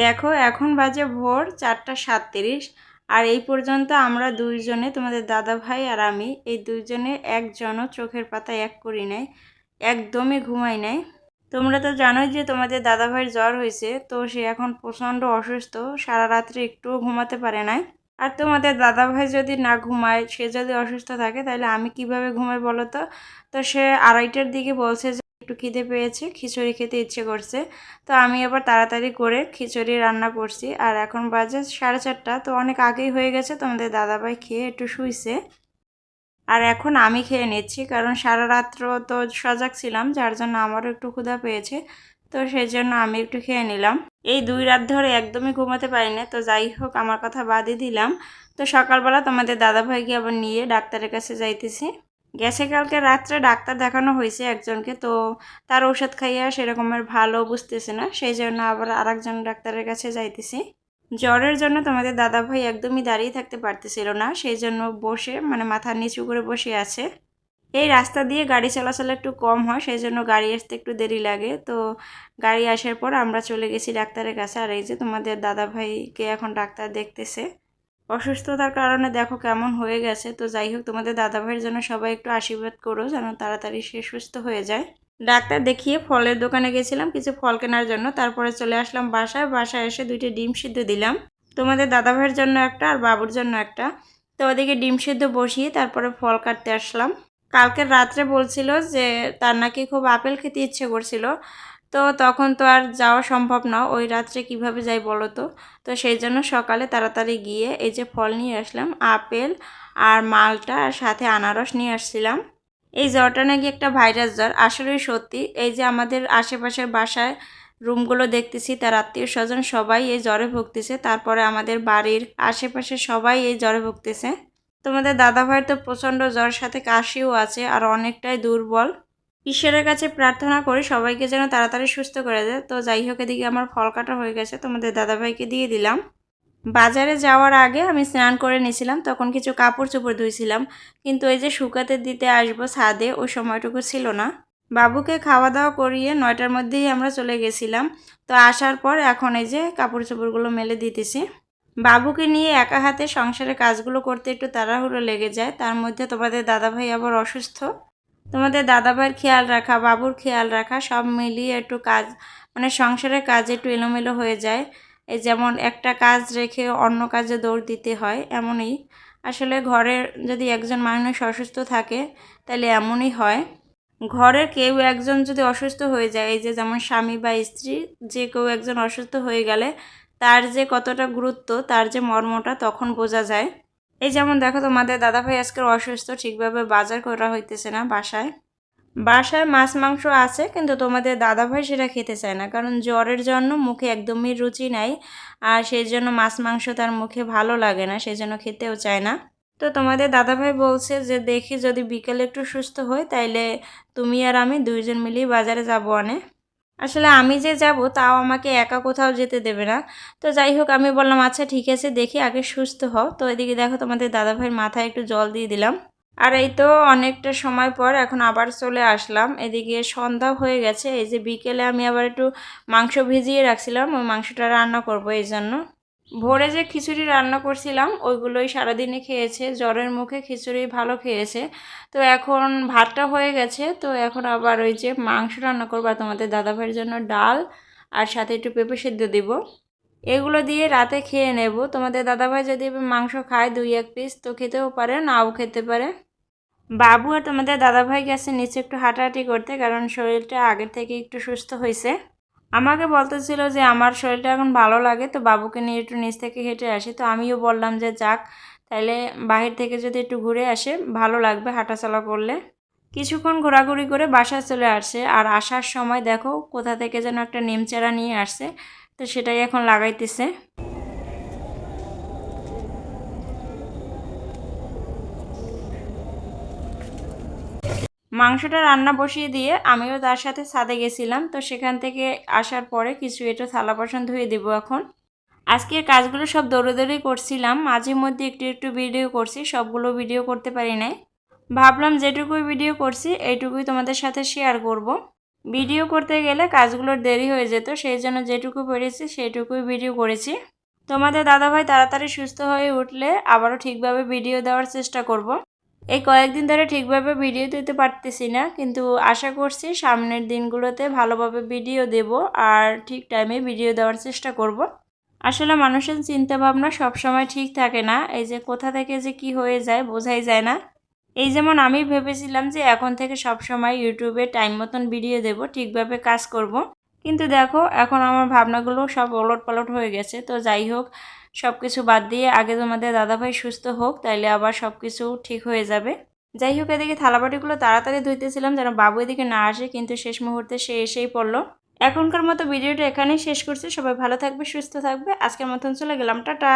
দেখো, এখন বাজে ভোর চারটা সাতত্রিশ, আর এই পর্যন্ত আমরা দুইজনে, তোমাদের দাদা ভাই আর আমি, এই দুইজনে একজনও চোখের পাতা এক করি নাই, একদমই ঘুমাই নাই। তোমরা তো জানোই যে তোমাদের দাদা ভাইয়ের জ্বর হয়েছে, তো সে এখন প্রচণ্ড অসুস্থ, সারা রাত্রে একটুও ঘুমাতে পারে নাই। আর তোমাদের দাদা ভাই যদি না ঘুমায়, সে যদি অসুস্থ থাকে, তাহলে আমি কীভাবে ঘুমাই বলো তো? তো সে আড়াইটার দিকে বলছে যে, একটু খিদে পেয়েছে, খিচুড়ি খেতে ইচ্ছে করছে। তো আমি আবার তাড়াতাড়ি করে খিচুড়ি রান্না করছি। আর এখন বাজে সাড়ে চারটা, তো অনেক আগেই হয়ে গেছে, তোমাদের দাদাভাই খেয়ে একটু শুইছে। আর এখন আমি খেয়ে নিচ্ছি, কারণ সারা রাত্র তো সজাগ ছিলাম, যার জন্য আমারও একটু ক্ষুধা পেয়েছে। তো সেই জন্য আমি একটু খেয়ে নিলাম। এই দুই রাত ধরে একদমই ঘুমাতে পারি না। তো যাই হোক, আমার কথা বাদই দিলাম। তো সকালবেলা তোমাদের দাদাভাইকে আবার নিয়ে ডাক্তারের কাছে যাইতেছি। গেছে কালকে রাত্রে ডাক্তার দেখানো হয়েছে একজনকে। তো তার ওষুধ খাইয়া সেরকমের ভালো বুঝতেছে না। সেই জন্য আবার আরেকজন ডাক্তারের কাছে যাইতেছি। জ্বরের জন্য তোমাদের দাদা ভাই একদমই দাঁড়িয়ে থাকতে পারতেছিল না। সেই জন্য বসে মানে মাথা নিচু করে বসে আছে। এই রাস্তা দিয়ে গাড়ি চলাচল একটু কম হয় সেই জন্য গাড়ি আসতে একটু দেরি লাগে। তো গাড়ি আসার পর আমরা চলে গেছি ডাক্তারের কাছে। আর এই যে তোমাদের দাদা ভাইকে এখন ডাক্তার দেখতেছে। অসুস্থতার কারণে দেখো কেমন হয়ে গেছে। তো যাই হোক, তোমাদের দাদা ভাইয়ের জন্য সবাই একটু আশীর্বাদ করো যেন তাড়াতাড়ি সে সুস্থ হয়ে যায়। ডাক্তার দেখিয়ে ফলের দোকানে গেছিলাম কিছু ফল কেনার জন্য। তারপরে চলে আসলাম বাসায়। বাসায় এসে দুইটা ডিম সিদ্ধ দিলাম। তোমাদের দাদা ভাইয়ের জন্য একটা আর বাবুর জন্য একটা। তো ওদিকে ডিম সিদ্ধ বসিয়ে তারপরে ফল কাটতে আসলাম। কালকের রাত্রে বলছিল যে তার নাকি খুব আপেল খেতে ইচ্ছে করছিল। তো তখন তো আর যাওয়া সম্ভব না, ওই রাত্রে কীভাবে যাই বলো তো? তো সেই জন্য সকালে তাড়াতাড়ি গিয়ে এই যে ফল নিয়ে আসলাম, আপেল আর মালটা আর সাথে আনারস নিয়ে আসছিলাম। এই জ্বরটা নাকি একটা ভাইরাস জ্বর আসলেই সত্যি এই যে আমাদের আশেপাশের বাসায় রুমগুলো দেখতেছি, তার আত্মীয় স্বজন সবাই এই জ্বরে ভুগতেছে, তারপরে আমাদের বাড়ির আশেপাশে সবাই এই জ্বরে ভুগতেছে। তোমাদের দাদা ভাইয়ের তো প্রচণ্ড জ্বর, সাথে কাশিও আছে আর অনেকটাই দুর্বল। ঈশ্বরের কাছে প্রার্থনা করি সবাইকে যেন তাড়াতাড়ি সুস্থ করে দেয়। তো যাই হোক, এদিকে আমার ফল কাটা হয়ে গেছে, তোমাদের দাদাভাইকে দিয়ে দিলাম। বাজারে যাওয়ার আগে আমি স্নান করে নিয়েছিলাম, তখন কিছু কাপড় চোপড় ধুইছিলাম। কিন্তু এই যে শুকাতে দিতে আসব ছাদে ওই সময়টুকু ছিল না। বাবুকে খাওয়া দাওয়া করিয়ে নয়টার মধ্যেই আমরা চলে গেছিলাম। তো আসার পর এখন এই যে কাপড় চোপড়গুলো মেলে দিতেছি। বাবুকে নিয়ে একা হাতে সংসারের কাজগুলো করতে একটু তাড়াহুড়ো লেগে যায়, তার মধ্যে তোমাদের দাদাভাই আবার অসুস্থ। তোমাদের দাদাভাইয়ের খেয়াল রাখা, বাবুর খেয়াল রাখা, সব মিলিয়ে একটু কাজ মানে সংসারের কাজ একটু এলোমেলো হয়ে যায়। এই যেমন একটা কাজ রেখে অন্য কাজে দৌড় দিতে হয়, এমনই। আসলে ঘরের যদি একজন মানুষ অসুস্থ থাকে, তাহলে এমনই হয়। ঘরের কেউ একজন যদি অসুস্থ হয়ে যায়, এই যে যেমন স্বামী বা স্ত্রী, যে কেউ একজন অসুস্থ হয়ে গেলে তার যে কতটা গুরুত্ব, তার যে মর্মটা তখন বোঝা যায়। এই যেমন দেখো তোমাদের দাদাভাই আজকের অসুস্থ, ঠিকভাবে বাজার করা হইতেছে না বাসায়। বাসায় মাছ, মাংস আছে, কিন্তু তোমাদের দাদাভাই সেটা খেতে চায় না। কারণ জ্বরের জন্য মুখে একদমই রুচি নাই, আর সেই জন্য মাছ, মাংস তার মুখে ভালো লাগে না, সেই জন্য খেতেও চায় না। তো তোমাদের দাদাভাই বলছে যে, দেখি যদি বিকেলে একটু সুস্থ হই, তাইলে তুমি আর আমি দুইজন মিলেই বাজারে যাব অনে। আসলে আমি যে যাব, তাও আমাকে একা কোথাও যেতে দেবে না। তো যাই হোক, আমি বললাম আচ্ছা ঠিক আছে, দেখি, আগে সুস্থ হও। তো এদিকে দেখো, তোমাদের দাদাভাইয়ের মাথায় একটু জল দিয়ে দিলাম। আর এই তো অনেকটা সময় পর এখন আবার চলে আসলাম। এদিকে সন্ধ্যা হয়ে গেছে, এই যে বিকেলে আমি আবার একটু মাংস ভিজিয়ে রাখছিলাম, ওই মাংসটা রান্না করব এই জন্য। ভোরে যে খিচুড়ি রান্না করছিলাম, ওইগুলোই সারাদিনে খেয়েছে। জ্বরের মুখে খিচুড়ি ভালো খেয়েছে। তো এখন ভাতটা হয়ে গেছে, তো এখন আবার ওই যে মাংস রান্না করব তোমাদের দাদাভাইয়ের জন্য ডাল আর সাথে একটু পেঁপে সেদ্ধ দিব। এগুলো দিয়ে রাতে খেয়ে নেব। তোমাদের দাদাভাই যদি মাংস খায় দুই এক পিস তো খেতেও পারে, নাও খেতে পারে। বাবু আর তোমাদের দাদাভাই গেছে নিচে একটু হাঁটাহাঁটি করতে, কারণ শরীরটা আগের থেকে একটু সুস্থ হয়েছে আমাকে বলতেছিল যে আমার শরীরটা এখন ভালো লাগে, তো বাবুকে নিয়ে একটু নিচ থেকে হেঁটে আসি। তো আমিও বললাম যে যাক, তাইলে বাহির থেকে যদি একটু ঘুরে আসে, ভালো লাগবে হাঁটাচলা করলে। কিছুক্ষণ ঘোরাঘুরি করে বাসায় চলে আসছে আর আসার সময় দেখো কোথা থেকে যেন একটা নেমচারা নিয়ে আসছে, তো সেটাই এখন লাগাইতেছে। মাংসটা রান্না বসিয়ে দিয়ে আমিও তার সাথে ছাদে গেছিলাম। তো সেখান থেকে আসার পরে কিছু এটা থালা বাসন ধুয়ে দেবো এখন। আজকের কাজগুলো সব দৌড়ে করছিলাম। মাঝে মধ্যে একটু একটু ভিডিও করছি, সবগুলো ভিডিও করতে পারি নাই। ভাবলাম যেটুকুই ভিডিও করছি, এইটুকুই তোমাদের সাথে শেয়ার করব। ভিডিও করতে গেলে কাজগুলোর দেরি হয়ে যেত, সেই জন্য যেটুকু পেরেছি সেইটুকুই ভিডিও করেছি। তোমাদের দাদাভাই তাড়াতাড়ি সুস্থ হয়ে উঠলে আবারও ঠিকভাবে ভিডিও দেওয়ার চেষ্টা করব। এই কয়েকদিন ধরে ঠিকভাবে ভিডিও দিতে পারতেছি না, কিন্তু আশা করছি সামনের দিনগুলোতে ভালোভাবে ভিডিও দেব আর ঠিক টাইমে ভিডিও দেওয়ার চেষ্টা করব। আসলে মানুষের চিন্তা ভাবনা সবসময় ঠিক থাকে না, এই যে কোথা থেকে যে কি হয়ে যায় বোঝাই যায় না এই যেমন আমি ভেবেছিলাম যে এখন থেকে সব সময় ইউটিউবে টাইম মতন ভিডিও দেব, ঠিকভাবে কাজ করব। কিন্তু দেখো, এখন আমার ভাবনাগুলো সব ওলট পালট হয়ে গেছে, তো যাই হোক সব কিছু বাদ দিয়ে আগে তোমাদের দাদাভাই সুস্থ হোক, তাইলে আবার সব কিছু ঠিক হয়ে যাবে। যাই হোক, এদিকে থালাবাটিগুলো তাড়াতাড়ি ধুইতেছিলাম যেন বাবু এদিকে না আসে, কিন্তু শেষ মুহূর্তে সে এসেই পড়ল। এখনকার মতো ভিডিওটা এখানেই শেষ করছি। সবাই ভালো থাকবে, সুস্থ থাকবে। আজকের মতন চলে গেলাম। টাটা!